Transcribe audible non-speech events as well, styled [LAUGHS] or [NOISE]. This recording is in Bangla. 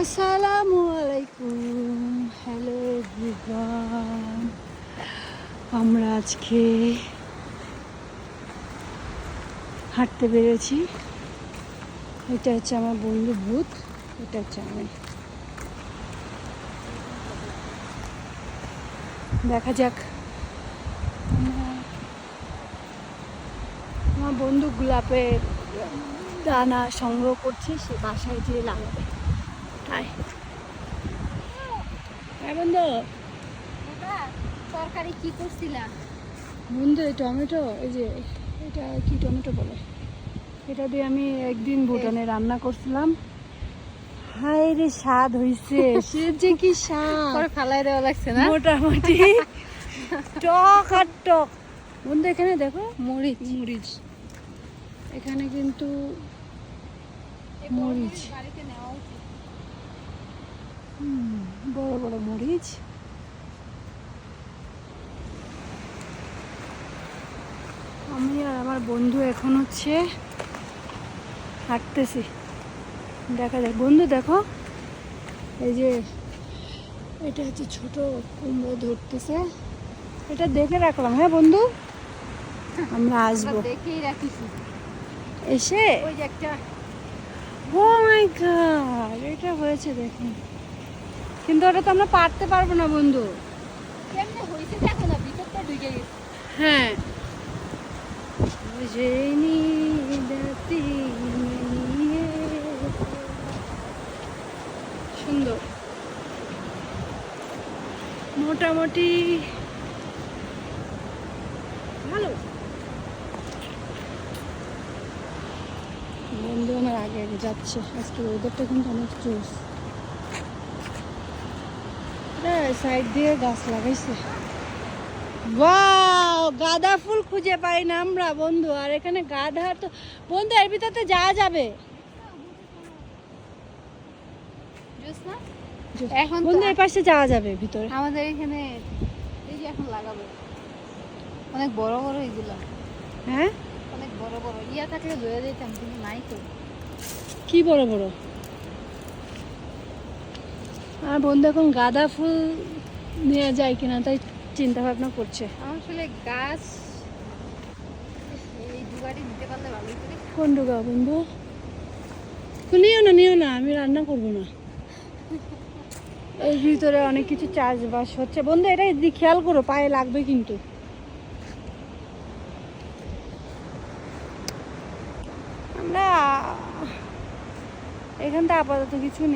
আসসালামু হ্যালো আমরা আজকে হাঁটতে বেরিয়েছি এটা হচ্ছে আমার বন্ধু ভূত, এটা হচ্ছে আমি। দেখা যাক। আমার বন্ধু গোলাপের দানা সংগ্রহ করছে, সে বাসায় যেয়ে লাগাবে। হ্যাঁ বন্ধু। তরকারি কি করছিলা? বন্ধু এই টমেটো এই যে এটা কি টমেটো বলে? এটা দিয়ে আমি একদিন ভুটানে রান্না করছিলাম। হায় রে স্বাদ হইছে। [LAUGHS] সে যে কি স্বাদ। পরে ফালাই দেওয়া লাগছে না? মোটামুটি। [LAUGHS] টক আর টক। বন্ধু এখানে দেখো মরিচ। মরিচ। এখানে কিন্তু মরিচ। বাড়িতে নেওয়া উচিত। হুম, বড় বড় মরিচ। আমি আর আমার বন্ধু এখন হচ্ছে হাঁটতেছি। দেখা যাক বন্ধু দেখো এই যে এটা হচ্ছে ছোট কুমড়ো ধরতেছে। এটা দেখে রাখলাম হ্যাঁ বন্ধু? আমরা আসব। দেখেই রাখিছি। এসে ওই যে একটা ও মাই গড এটা হয়েছে দেখুন। কিন্তু ওটা তো আমরা পারতে পারব না বন্ধু। কেমনে হইছে দেখো না ভিতরটা ঢুকে হ্যাঁ। সুন্দর। মোটামুটি ভালো। বন্ধু আমার আগে যাচ্ছে। আজকে ওয়েদারটা কিন্তু অনেক জোস সাইড দিয়ে গাছ লাগাইছে। ওয়াও গাঁদা ফুল খুঁজে পাই না আমরা বন্ধু। আর এখানে গাধা তো বন্ধু এর ভিতরে যাওয়া যাবে। এখন বন্ধু এর পাশে যাওয়া যাবে ভিতরে। আমাদের এখানে এই যে এখন লাগাবো। অনেক বড় বড় এগুলো হ্যাঁ? অনেক বড় বড়। ইয়া থাকলে ধরে যেতাম কিন্তু নাই তো। কি বড় বড়? আর বন্ধু এখন গাঁদা ফুল নিয়ে যায় কিনা তাই চিন্তা ভাবনা করছে। আমার আসলে গাছ কোন ডুগা বন্ধু? নিও না নিও না আমি রান্না করব না। এর ভিতরে অনেক কিছু চাষবাস হচ্ছে। বন্ধু এটা খেয়াল করো পায়ে লাগবে কিন্তু। আমরা এখানটা আপাতত কিছু নেই